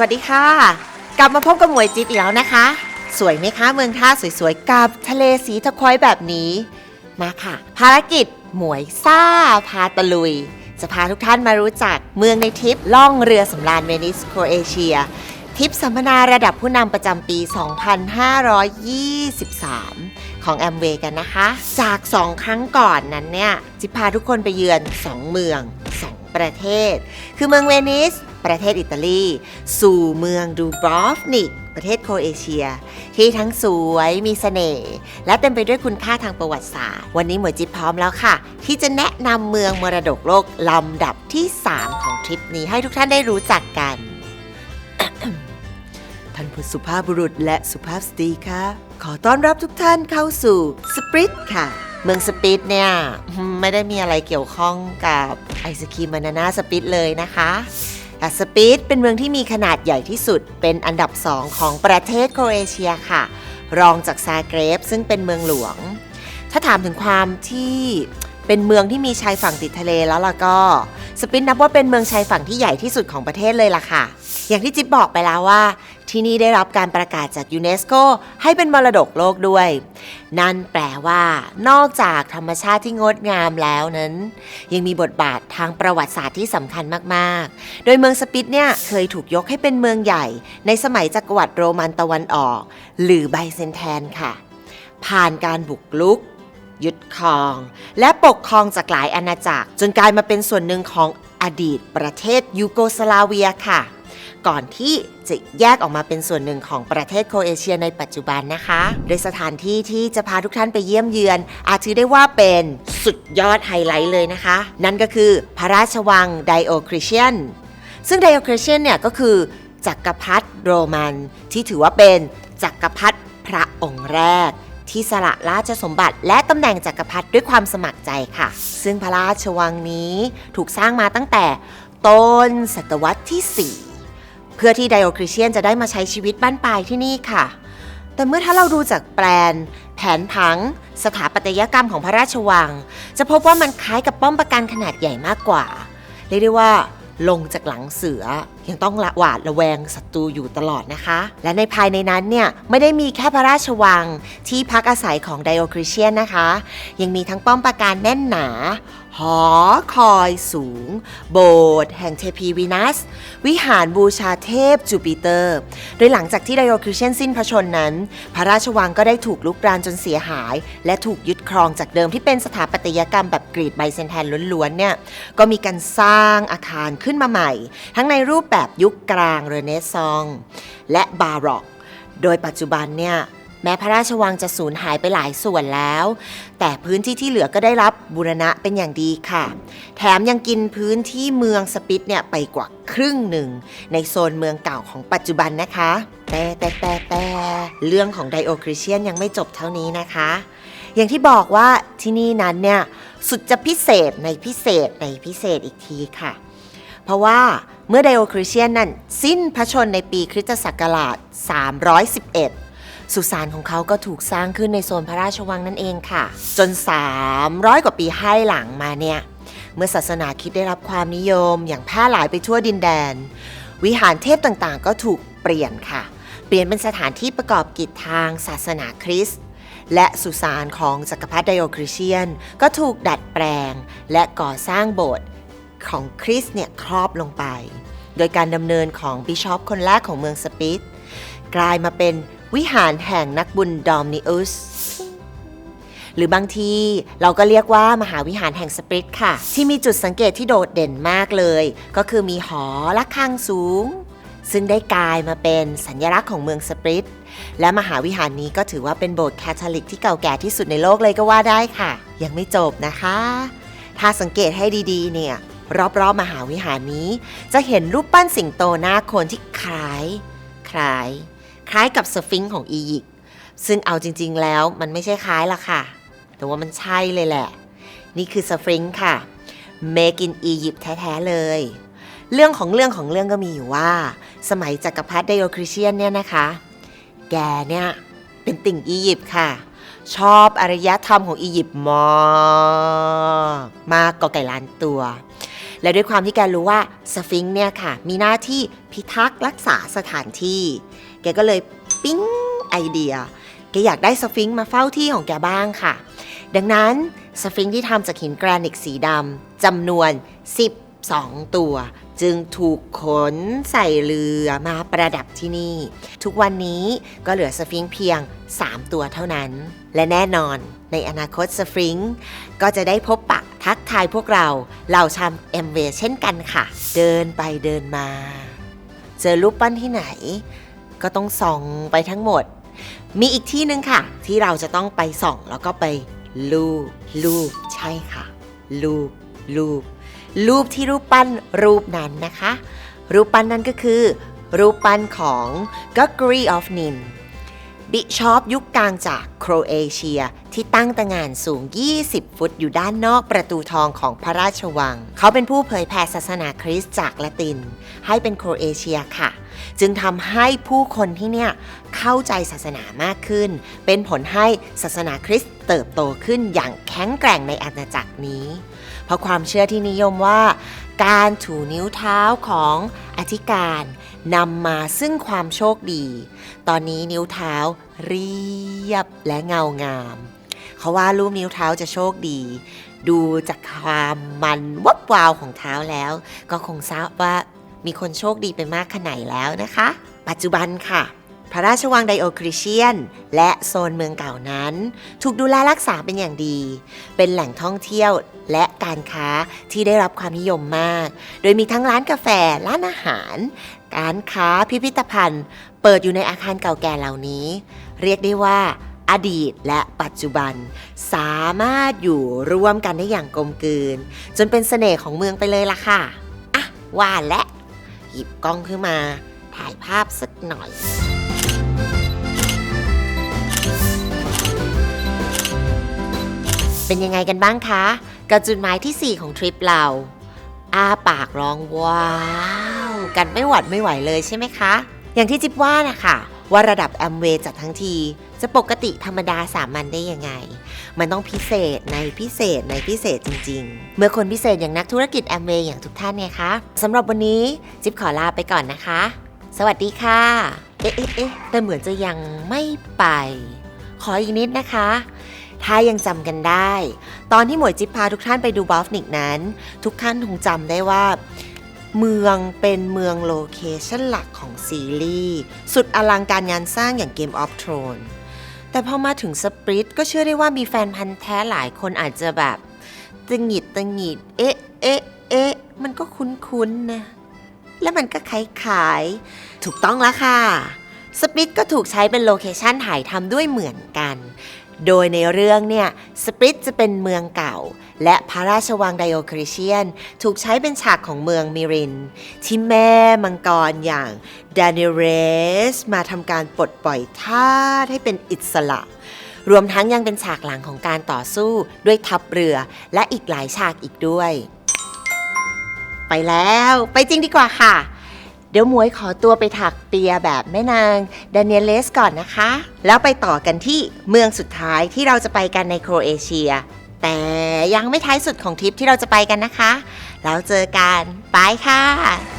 สวัสดีค่ะ กลับมาพบกับหมวยจิ๊บอีกแล้วนะคะ สวยไหมคะเมืองท่าสวยๆกับทะเลสีทะควอยแบบนี้ มาค่ะ ภารกิจหมวยซ่าพาตะลุย จะพาทุกท่านมารู้จักเมืองในทริปล่องเรือสำราญเวนิสโครเอเชียทริปสัมมนาระดับผู้นำประจำปี 2523 ของแอมเวย์กันนะคะ จาก 2 ครั้งก่อนนั้นเนี่ยจิพาทุกคนไปเยือน 2 เมือง 2 ประเทศ คือเมืองเวนิส ประเทศอิตาลี สู่เมืองดูบรอฟนิก ประเทศโครเอเชีย ที่ทั้งสวยมีเสน่ห์และเต็มไปด้วยคุณค่าทางประวัติศาสตร์ วันนี้หมวยจิ๊บพร้อมแล้วค่ะ ที่จะแนะนำเมืองมรดกโลกลำดับที่ 3 ของทริปนี้ให้ทุกท่านได้รู้จักกัน ท่านผู้สุภาพบุรุษและสุภาพสตรีคะขอต้อนรับทุกท่านเข้าสู่สปริตค่ะ เมืองสปิตเนี่ย ไม่ได้มีอะไรเกี่ยวข้องกับไอศครีมบานาน่าสปิตเลยนะคะแต่สปิตเป็นเมืองที่มีขนาดใหญ่ที่สุด เป็นอันดับสองของประเทศโครเอเชียค่ะ รองจากซาเกรบซึ่งเป็นเมืองหลวง ถ้าถามถึงความที่ เป็นเมืองที่มีชายฝั่งติดทะเลแล้วล่ะก็สปริตนับว่าเป็นเมืองชายฝั่งที่ใหญ่ที่สุดของประเทศเลยล่ะค่ะ อย่างที่จิ๊บบอกไปแล้วว่า ที่นี่ได้รับการประกาศจากยูเนสโกให้เป็นมรดกโลกด้วย นั่นแปลว่า นอกจากธรรมชาติที่งดงามแล้วนั้น ยังมีบทบาททางประวัติศาสตร์ที่สำคัญมากๆ โดยเมืองสปิตเนี่ยเคยถูกยกให้เป็นเมืองใหญ่ ในสมัยจักรวรรดิโรมันตะวันออก หรือไบเซนแทนค่ะ ผ่านการบุกลุก ยึดครอง และปกครองจากหลายอาณาจักร จนกลายมาเป็นส่วนหนึ่งของอดีตประเทศยูโกสลาเวียค่ะ ก่อนที่จะแยกออกมาเป็นส่วนหนึ่งของประเทศโครเอเชียในปัจจุบันนะคะ โดยสถานที่ที่จะพาทุกท่านไปเยี่ยมเยือน อาจถือได้ว่าเป็นสุดยอดไฮไลท์เลยนะคะ นั่นก็คือพระราชวังไดโอคริเชียน ซึ่งไดโอคริเชียนเนี่ยก็คือจักรพรรดิโรมันที่ถือว่าเป็นจักรพรรดิพระองค์แรก ที่สละราชสมบัติ และตำแหน่งจักรพรรดิด้วยความสมัครใจค่ะ ซึ่งพระราชวังนี้ถูกสร้างมาตั้งแต่ต้นศตวรรษที่ 4 เพื่อที่ไดโอคริเชียนจะได้มาใช้ชีวิตบ้านปลายที่นี่ค่ะ แต่เมื่อถ้าเราดูจากแปลน แผนผัง สถาปัตยกรรมของพระราชวัง จะพบว่ามันคล้ายกับป้อมปราการขนาดใหญ่มากกว่า เรียกได้ว่า ลงจากหลังเสือ ยังต้องละหวาดระแวงศัตรูอยู่ตลอดนะคะ และในภายในนั้นเนี่ยไม่ได้มีแค่พระราชวังที่พักอาศัยของไดโอคริเชียนนะคะ ยังมีทั้งป้อมปราการแน่นหนา หอคอยสูง โบสถ์แห่งเทพีวีนัส วิหารบูชาเทพจูปิเตอร์ โดยหลังจากที่ไดโอคริเชนสิ้นพระชนนั้น พระราชวังก็ได้ถูกลุกรานจนเสียหาย และถูกยึดครองจากเดิมที่เป็นสถาปัตยกรรมแบบกรีกไบเซนแทนล้วนๆเนี่ยก็มีการสร้างอาคารขึ้นมาใหม่ ทั้งในรูปแบบยุคกลางเรเนซองส์และบาร็อก โดยปัจจุบันเนี่ย แม้พระราชวังจะสูญหายไปหลายส่วนแล้ว แต่พื้นที่ที่เหลือก็ได้รับบูรณะเป็นอย่างดีค่ะ แถมยังกินพื้นที่เมืองสปิตเนี่ยไปกว่าครึ่งหนึ่ง ในโซนเมืองเก่าของปัจจุบันนะคะ แต่แต่แต่แต่เรื่องของไดโอคริเชียนยังไม่จบเท่านี้นะคะ อย่างที่บอกว่าที่นี่นั้นเนี่ยสุดจะพิเศษในพิเศษในพิเศษอีกทีค่ะ เพราะว่าเมื่อไดโอคริเชียนนั่นสิ้นพระชนในปีคริสตศักราช 311 สุสานของเขาก็ถูกสร้างขึ้นในโซนพระราชวังนั่นเองค่ะ จน 300 กว่าปีให้หลังมาเนี่ย เมื่อศาสนาคริดได้รับความนิยมอย่างแพร่หลายไปทั่วดินแดน วิหารเทพต่างๆ ก็ถูกเปลี่ยนค่ะ เปลี่ยนเป็นสถานที่ประกอบกิจทางศาสนาคริสต์และสุสานของจักรพรรดิไดโอคริเชียน ก็ถูกดัดแปลง และก่อสร้างโบสถ์ของคริสต์เนี่ยครอบลงไป โดยการดำเนินของบิชอปคนแรกของเมืองสปิตกลายมาเป็น วิหารแห่งนักบุญดอมนิอุสหรือบางทีเราก็เรียกว่ามหาวิหารแห่งสปริตค่ะ ที่มีจุดสังเกตที่โดดเด่นมากเลย ก็คือมีหอระฆังสูง ซึ่งได้กลายมาเป็นสัญลักษณ์ของเมืองสปริตและมหาวิหารนี้ก็ถือว่าเป็นโบสถ์แคทอลิกที่เก่าแก่ที่สุดในโลกเลยก็ว่าได้ค่ะ ยังไม่จบนะคะ ถ้าสังเกตให้ดีๆ เนี่ย รอบๆมหาวิหารนี้ จะเห็นรูปปั้นสิงโตหน้าโคนที่คล้าย คล้าย คล้ายกับสฟิงค์ของอียิปต์ซึ่งเอาจริง ๆ แล้วมันไม่ใช่คล้ายละค่ะ แต่ว่ามันใช่เลยแหละ นี่คือสฟิงค์ค่ะ Make in Egypt แท้ๆเลย เรื่องของเรื่องของเรื่องก็มีอยู่ว่า สมัยจักรพรรดิไดโอคริเชียนเนี่ยนะคะ แกเนี่ยเป็นติ่งอียิปต์ค่ะ ชอบอารยธรรมของอียิปต์มากมากกว่าไก่ล้านตัว และด้วยความที่แกรู้ว่าสฟิงค์เนี่ยค่ะ มีหน้าที่พิทักษ์รักษาสถานที่ แกก็เลยปิ๊งไอเดีย แกอยากได้สฟิงค์มาเฝ้าที่ของแกบ้างค่ะ ดังนั้นสฟิงค์ที่ทำจากหินแกรนิตสีดำจำนวน 12 ตัว จึงถูกขนใส่เรือมาประดับที่นี่ ทุกวันนี้ก็เหลือสฟิงค์เพียง 3 ตัวเท่านั้น และแน่นอนในอนาคตสฟิงค์ก็จะได้พบปะ ทักทายพวกเราเหล่าชาวเอ็มเวเช่นกันค่ะ เดินไปเดินมา เจอรูปปั้นที่ไหน ก็ต้องส่องไปทั้งหมด มีอีกที่หนึ่งค่ะ ที่เราจะต้องไปส่องแล้วก็ไปลูบลูบใช่ค่ะ ลูบลูบรูปที่รูปปั้นรูปนั้นนะคะ รูปปั้นนั้นก็คือ รูปปั้นของ g o g r y of Nin บิชอปยุคกลางจากโครเอเชีย ที่ตั้งตงานสูง 20 ฟุตอยู่ด้านนอกประตูทองของพระราชวัง เขาเป็นผู้เผยแผ่ศาสนาคริสต์จากละติน ให้เป็นโครเอเชียค่ะ จึงทำให้ผู้คนที่เนี่ยเข้าใจศาสนามากขึ้น เป็นผลให้ศาสนาคริสต์เติบโตขึ้นอย่างแข็งแกร่งในอาณาจักรนี้ เพราะความเชื่อที่นิยมว่า การถูนิ้วเท้าของอธิการนำมาซึ่งความโชคดี ตอนนี้นิ้วเท้าเรียบและเงางาม เขาว่ารูปนิ้วเท้าจะโชคดี ดูจากความมันวับวาวของเท้าแล้ว ก็คงทราบว่ามีคนโชคดีไปมากขนาดไหนแล้วนะคะ ปัจจุบันค่ะ พระราชวังไดโอคริเชียน และโซนเมืองเก่านั้น ถูกดูแลรักษาเป็นอย่างดี เป็นแหล่งท่องเที่ยวและการค้าที่ได้รับความนิยมมาก โดยมีทั้งร้านกาแฟ ร้านอาหาร การค้าพิพิธภัณฑ์ เปิดอยู่ในอาคารเก่าแก่เหล่านี้ เรียกได้ว่าอดีตและปัจจุบัน สามารถอยู่ร่วมกันได้อย่างกลมกลืน จนเป็นเสน่ห์ของเมืองไปเลยล่ะค่ะ อะว่าและ หยิบกล้องขึ้นมา ถ่ายภาพสักหน่อย เป็นยังไงกันบ้างคะ กับจุดหมายทีสี่ 4 ของทริปเรา อ้าปากร้องว้าว กันไม่หวัดไม่ไหวเลยใช่ไหมคะ อย่างที่จิ๊บว่านะคะว่าระดับแอมเวย์จัดทั้งที จะปกติธรรมดาสามัญได้ยังไง มันต้องพิเศษในพิเศษในพิเศษจริง ๆ เมื่อคนพิเศษอย่างนักธุรกิจแอมเวย์อย่างทุกท่านเนี่ยคะสำหรับวันนี้จิ๊บขอลาไปก่อนนะคะ สวัสดีค่ะ เอ๊ะเอ๊ะเอ๊ะแต่เหมือนจะยังไม่ไป ขออีกนิดนะคะ ถ้ายังจำกันได้ ตอนที่หมวยจิ๊บพาทุกท่านไปดูบอฟนิกนั้น ทุกท่านคงจำได้ว่า เมืองเป็นเมืองโลเคชั่นหลักของซีรีส์ สุดอลังการงานสร้างอย่าง Game of Thrones แต่พอมาถึงสปริตก็เชื่อได้ว่ามีแฟนพันธ์แท้หลายคนอาจจะแบบตึงหงิดตึงหงิดเอ๊ะเอ๊ะเอ๊ะมันก็คุ้นๆนะ แล้วมันก็คล้ายๆถูกต้องแล้วค่ะ สปริตก็ถูกใช้เป็นโลเคชันถ่ายทำด้วยเหมือนกัน โดยในเรื่องเนี่ยสปริตจะเป็นเมืองเก่า และพระราชวังไดโอคริเชียน ถูกใช้เป็นฉากของเมืองมิริน ที่แม่มังกรอย่างดานิเรสมาทำการปลดปล่อยทาสให้เป็นอิสระ รวมทั้งยังเป็นฉากหลังของการต่อสู้ด้วยทัพเรือ และอีกหลายฉากอีกด้วย ไปแล้ว ไปจริงดีกว่าค่ะ เดี๋ยวหมวยขอตัวไปถักเปียแบบแม่นางดานิเอเลสก่อนนะคะ แล้วไปต่อกันที่เมืองสุดท้ายที่เราจะไปกันในโครเอเชีย แต่ยังไม่ท้ายสุดของทริปที่เราจะไปกันนะคะ แล้วเจอกันบายค่ะ